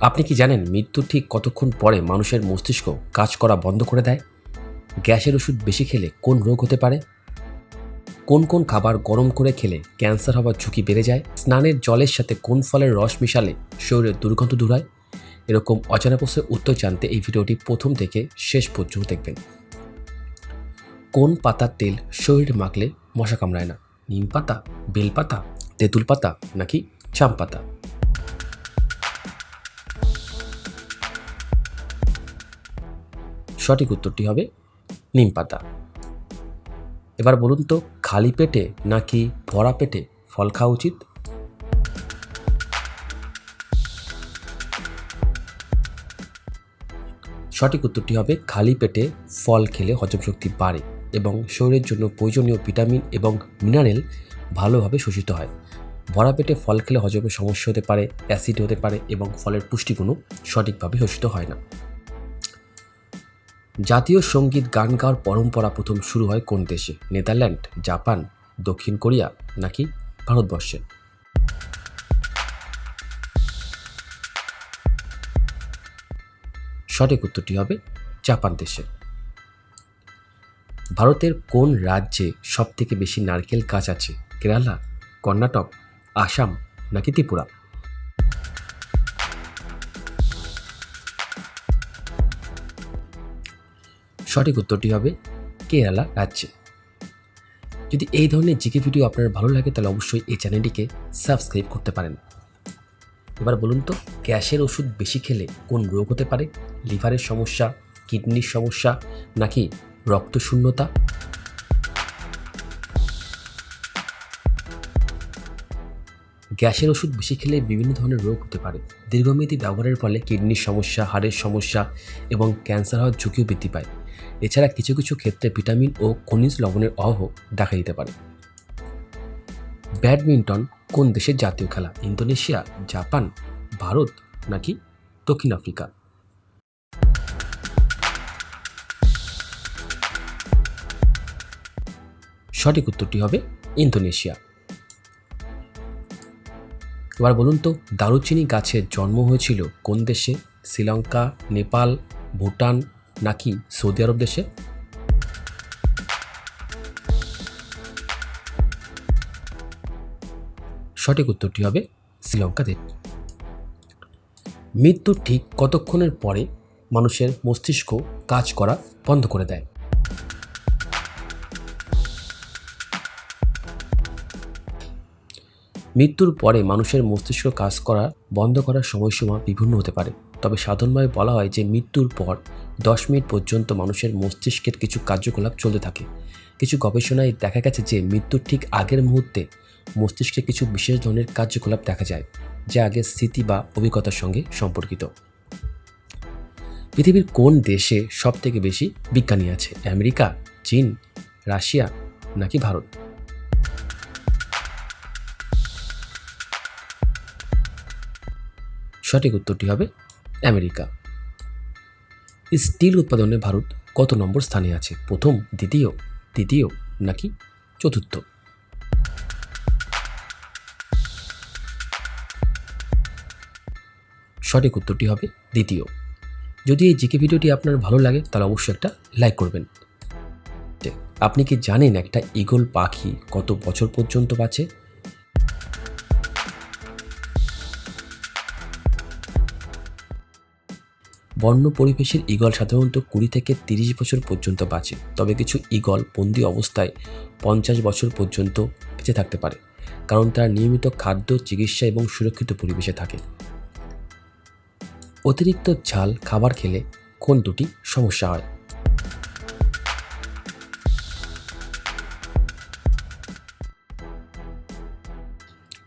আপনি কি জানেন মৃত্যুর ঠিক কতক্ষণ পরে মানুষের মস্তিষ্ক কাজ করা বন্ধ করে দেয়? গ্যাসের ওষুধ বেশি খেলে কোন রোগ হতে পারে? কোন কোন খাবার গরম করে খেলে ক্যান্সার হওয়ার ঝুঁকি বেড়ে যায়? স্নানের জলের সাথে কোন ফলের রস মিশালে শরীরের দুর্গন্ধ দূর হয়? এরকম অজানা প্রশ্নের উত্তর জানতে এই ভিডিওটি প্রথম থেকে শেষ পর্যন্ত দেখবেন। কোন পাতার তেল শরীরে মাখলে মশা কামড়ায় না? নিম পাতা, বেল পাতা, তেঁতুল পাতা নাকি চাম পাতা? সঠিক উত্তরটি হবে নিম পাতা। এবার বলুন তো, খালি পেটে নাকি ভরা পেটে ফল খাওয়া উচিত? সঠিক উত্তরটি হবে, খালি পেটে ফল খেলে হজম শক্তি বাড়ে এবং শরীরের জন্য প্রয়োজনীয় ভিটামিন এবং মিনারেল ভালোভাবে শোষিত হয়। ভরা পেটে ফল খেলে হজমের সমস্যা হতে পারে, অ্যাসিড হতে পারে এবং ফলের পুষ্টিগুণও সঠিকভাবে শোষিত হয় না। জাতীয় সংগীত গান গাওয়ার পরম্পরা প্রথম শুরু হয় কোন দেশে? নেদারল্যান্ড, জাপান, দক্ষিণ কোরিয়া নাকি ভারতবর্ষে? সঠিক উত্তরটি হবে জাপান দেশে। ভারতের কোন রাজ্যে সবথেকে বেশি নারকেল গাছ আছে? কেরালা, কর্ণাটক, আসাম নাকি ত্রিপুরা? সঠিক উত্তরটি হবে কেরালা রাজ্যে। যদি এই ধরনের জিকে ভিডিও আপনার ভালো লাগে, তাহলে অবশ্যই এই চ্যানেলটিকে সাবস্ক্রাইব করতে পারেন। এবার বলুন তো, গ্যাসের ওষুধ বেশি খেলে কোন রোগ হতে পারে? লিভারের সমস্যা, কিডনির সমস্যা, নাকি রক্তশূন্যতা? গ্যাসের ওষুধ বেশি খেলে বিভিন্ন ধরনের রোগ হতে পারে। দীর্ঘমেয়াদী ব্যবহারের ফলে কিডনির সমস্যা, হাড়ের সমস্যা এবং ক্যান্সার হওয়ার ঝুঁকিও বৃদ্ধি পায়। এছাড়া কিছু কিছু ক্ষেত্রে ভিটামিন ও খনিজ লবণের অভাবও দেখা দিতে পারে। ব্যাডমিন্টন কোন দেশের জাতীয় খেলা? ইন্দোনেশিয়া, জাপান, ভারত নাকি দক্ষিণ আফ্রিকা? সঠিক উত্তরটি হবে ইন্দোনেশিয়া। এবার বলুন তো, দারুচিনি গাছের জন্ম হয়েছিল কোন দেশে? শ্রীলঙ্কা, নেপাল, ভুটান নাকি সৌদি আরব দেশে? সঠিক উত্তরটি হবে শ্রীলঙ্কাতে। মৃত্যুর ঠিক কতক্ষণের পরে মানুষের মস্তিষ্ক কাজ করা বন্ধ করে দেয়? মৃত্যুর পরে মানুষের মস্তিষ্ক কাজ করা বন্ধ করার সময়সীমা বিভিন্ন হতে পারে। তবে সাধারণভাবে বলা হয় যে মৃত্যুর পর দশ মিনিট পর্যন্ত মানুষের মস্তিষ্কের কিছু কার্যকলাপ চলতে থাকে। কিছু গবেষণায় দেখা গেছে যে মৃত্যুর ঠিক আগের মুহূর্তে মস্তিষ্কে কিছু বিশেষ ধরনের কার্যকলাপ দেখা যায়, যা আগে স্মৃতি বা অভিজ্ঞতার সঙ্গে সম্পর্কিত। পৃথিবীর কোন দেশে সব থেকে বেশি বিজ্ঞানী আছে? আমেরিকা, চীন, রাশিয়া নাকি ভারত? সঠিক উত্তরটি হবে আমেরিকা। স্টিল উৎপাদনে ভারত কত নম্বর স্থানে আছে? প্রথম, দ্বিতীয়, তৃতীয়, নাকি চতুর্থ? সঠিক উত্তরটি হবে দ্বিতীয়। যদি এই জিকে ভিডিওটি আপনার ভালো লাগে, তাহলে অবশ্যই একটা লাইক করবেন। আপনি কি জানেন একটা ইগল পাখি কত বছর পর্যন্ত বাঁচে? বন্য পরিবেশের ঈগল সাধারণত কুড়ি থেকে তিরিশ বছর পর্যন্ত বাঁচে, তবে কিছু ঈগল বন্দি অবস্থায় পঞ্চাশ বছর পর্যন্ত বেঁচে থাকতে পারে, কারণ তারা নিয়মিত খাদ্য, চিকিৎসা এবং সুরক্ষিত পরিবেশে থাকে। অতিরিক্ত ঝাল, খাবার খেলে কোন দুটি সমস্যা হয়।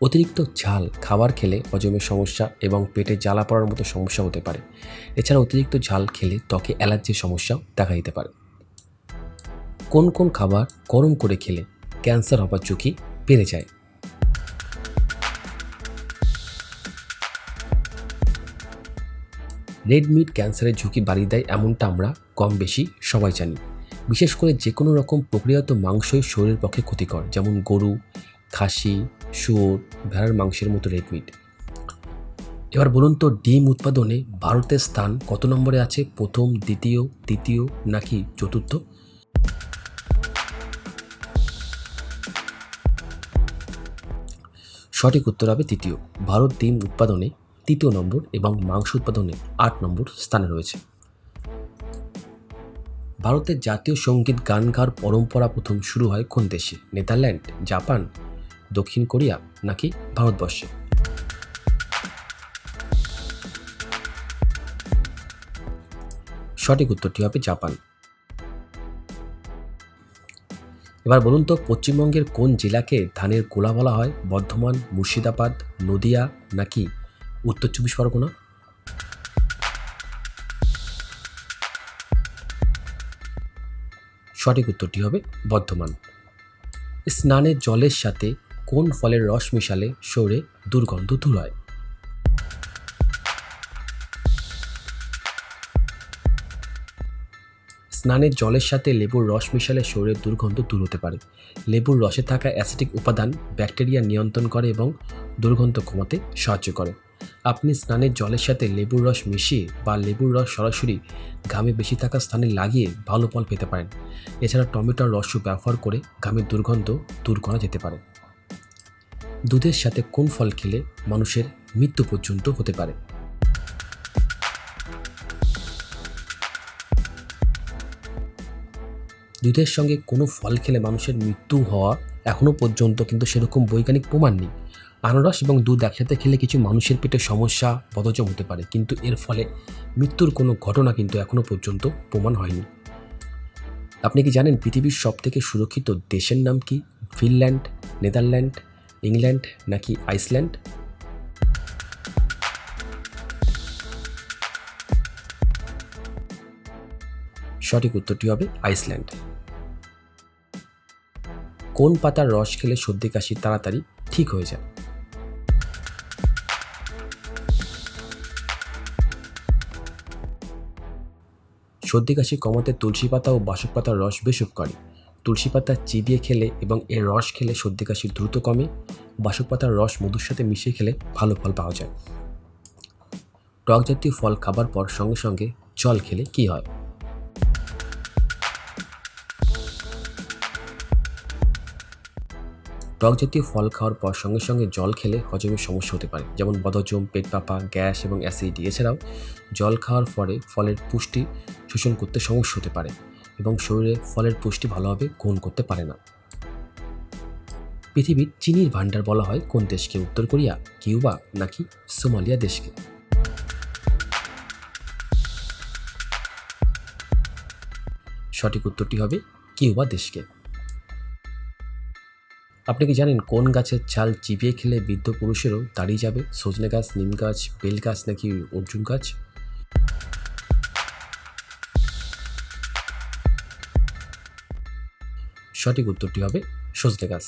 অতিরিক্ত ঝাল খাবার খেলে হজমের সমস্যা এবং পেটে জ্বালা পড়ার মতো সমস্যা হতে পারে। এছাড়া অতিরিক্ত ঝাল খেলে ত্বকে অ্যালার্জির সমস্যাও দেখা দিতে পারে। কোন কোন খাবার গরম করে খেলে ক্যান্সার হবার ঝুঁকি বেড়ে যায়? রেড মিট ক্যান্সারের ঝুঁকি বাড়িয়ে দেয় এমনটা আমরা কম বেশি সবাই জানি। বিশেষ করে যে কোনো রকম প্রক্রিয়াত মাংসই শরীরের পক্ষে ক্ষতিকর, যেমন গরু, খাসি শুয়োর ভেড়ার মাংসের মতো রেড এবার বলুন তো, ডিম উৎপাদনে ভারতের স্থান কত নম্বরে আছে? প্রথম, দ্বিতীয়, তৃতীয়, নাকি চতুর্থ? সঠিক উত্তর হবে তৃতীয়। ভারত ডিম উৎপাদনে তৃতীয় নম্বর এবং মাংস উৎপাদনে আট নম্বর স্থানে রয়েছে। ভারতের জাতীয় সংগীত গান গাওয়ার পরম্পরা প্রথম শুরু হয় কোন দেশে? নেদারল্যান্ড, জাপান দক্ষিণ কোরিয়া নাকি ভারতবর্ষে? সঠিক উত্তরটি হবে জাপান। এবার বলুন তো, পশ্চিমবঙ্গের কোন জেলাকে ধানের গোলা বলা হয়? বর্ধমান, মুর্শিদাবাদ, নদিয়া নাকি উত্তর চব্বিশ পরগনা? সঠিক উত্তরটি হবে বর্ধমান। স্নানের জলের সাথে কোন ফলের রস মিশালে শরীরে দুর্গন্ধ দূর হয়? স্নানের জলের সাথে লেবুর রস মিশালে শরীরের দুর্গন্ধ দূর হতে পারে। লেবুর রসে থাকা অ্যাসিডিক উপাদান ব্যাকটেরিয়া নিয়ন্ত্রণ করে এবং দুর্গন্ধ কমাতে সাহায্য করে। আপনি স্নানের জলের সাথে লেবুর রস মিশিয়ে বা লেবুর রস সরাসরি ঘামে বেশি থাকা স্থানে লাগিয়ে ভালো ফল পেতে পারেন। এছাড়া টমেটোর রস ব্যবহার করে ঘামের দুর্গন্ধ দূর করা যেতে পারে। দুধের সাথে কোন ফল খেলে মানুষের মৃত্যু পর্যন্ত হতে পারে? দুধের সঙ্গে কোনো ফল খেলে মানুষের মৃত্যু হওয়া এখনও পর্যন্ত কিন্তু সেরকম বৈজ্ঞানিক প্রমাণ নেই। আনারস এবং দুধ একসাথে খেলে কিছু মানুষের পেটে সমস্যা বদজম হতে পারে, কিন্তু এর ফলে মৃত্যুর কোনো ঘটনা কিন্তু এখনও পর্যন্ত প্রমাণ হয়নি। আপনি কি জানেন পৃথিবীর সবথেকে সুরক্ষিত দেশের নাম কি? ফিনল্যান্ড? নেদারল্যান্ড? ইংল্যান্ড নাকি আইসল্যান্ড? সঠিক উত্তরটি হবে আইসল্যান্ড। কোন পাতার রস খেলে সর্দি কাশি তাড়াতাড়ি ঠিক হয়ে যায়? সর্দি কাশি কমাতে তুলসী পাতা ও বাসক পাতার রস বেশ উপকারী। তুলসী পাতা চিবিয়ে খেলে এবং এর রস খেলে সর্দি কাশি দ্রুত কমে, বাসক পাতার রস মধুর সাথে মিশিয়ে খেলে ভালো ফল পাওয়া যায়। টক জাতীয় ফল খাবার পর সঙ্গে সঙ্গে জল খেলে কি হয়? টক জাতীয় ফল খাওয়ার পর সঙ্গে সঙ্গে জল খেলে হজমের সমস্যা হতে পারে, যেমন বদহজম, পেট পাপা, গ্যাস এবং অ্যাসিডিটি। এছাড়াও জল খাওয়ার পরে ফলের পুষ্টি শোষণ করতে সমস্যা হতে পারে। এবং শরীরে ফলের পুষ্টি ভালোভাবে গ্রহণ করতে পারে না। পৃথিবীর চিনির ভাণ্ডার বলা হয় কোন দেশকে? উত্তর কোরিয়া, কিউবা নাকি সোমালিয়া দেশকে? সঠিক উত্তরটি হবে কিউবা দেশকে। আপনি কি জানেন কোন গাছের ছাল চিবিয়ে খেলে বৃদ্ধ পুরুষেরও দাঁড়িয়ে যাবে? সজনে গাছ, নিম গাছ, বেল গাছ নাকি অর্জুন গাছ? সঠিক উত্তরটি হবে সজনে গাছ।